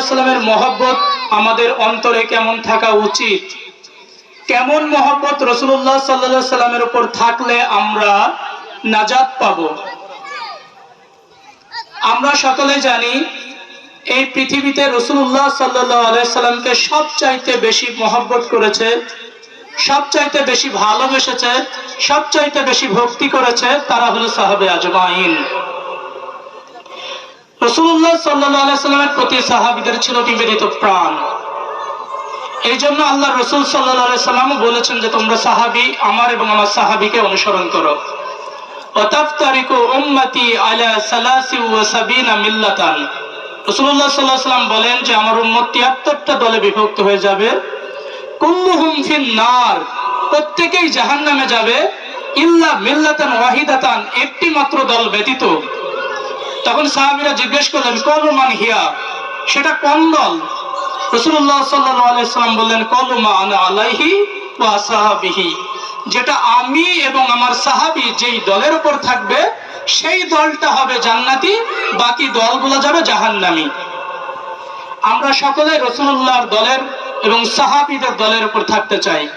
সাল্লামের মহব্বত আমাদের অন্তরে কেমন থাকা উচিত? কেমন মহব্বত রসুল্লাহ সাল্লাহ সাল্লামের উপর থাকলে আমরা নাজাত পাব? আমরা সকলে জানি, এই পৃথিবীতে রসুল্লাহ সাল্লাহ আলাইসাল্লামকে সবচাইতে বেশি মহব্বত করেছে, সবচাইতে বেশি ভালোবেসেছে, সবচাইতে বেশি ভক্তি করেছে তারা হলো সাহাবে আজমাইন। সাল্লাহ বলেন যে, আমার উম্মত 73টা দলে বিভক্ত হয়ে যাবে। নার, প্রত্যেকেই যাবে। ইল্লা মিল্লাতান ওয়াহিদাতান, একটি মাত্র দল ব্যতীত। তখন সাহাবীরা জিজ্ঞেস করলেন, কলমান হিয়া? সেটা কোন দল? আলাইহি সাল্লাম বললেন, কলমা আনা আলাইহি ওয়া সাহাবিহি। যেটা আমি এবং আমার সাহাবি যেই দলের উপর থাকবে, সেই দলটা হবে জান্নাতি, বাকি দলগুলো যাবে জাহান্নামী। আমরা সকলে রসুল্লাহর দলের এবং সাহাবিদের দলের উপর থাকতে চাই।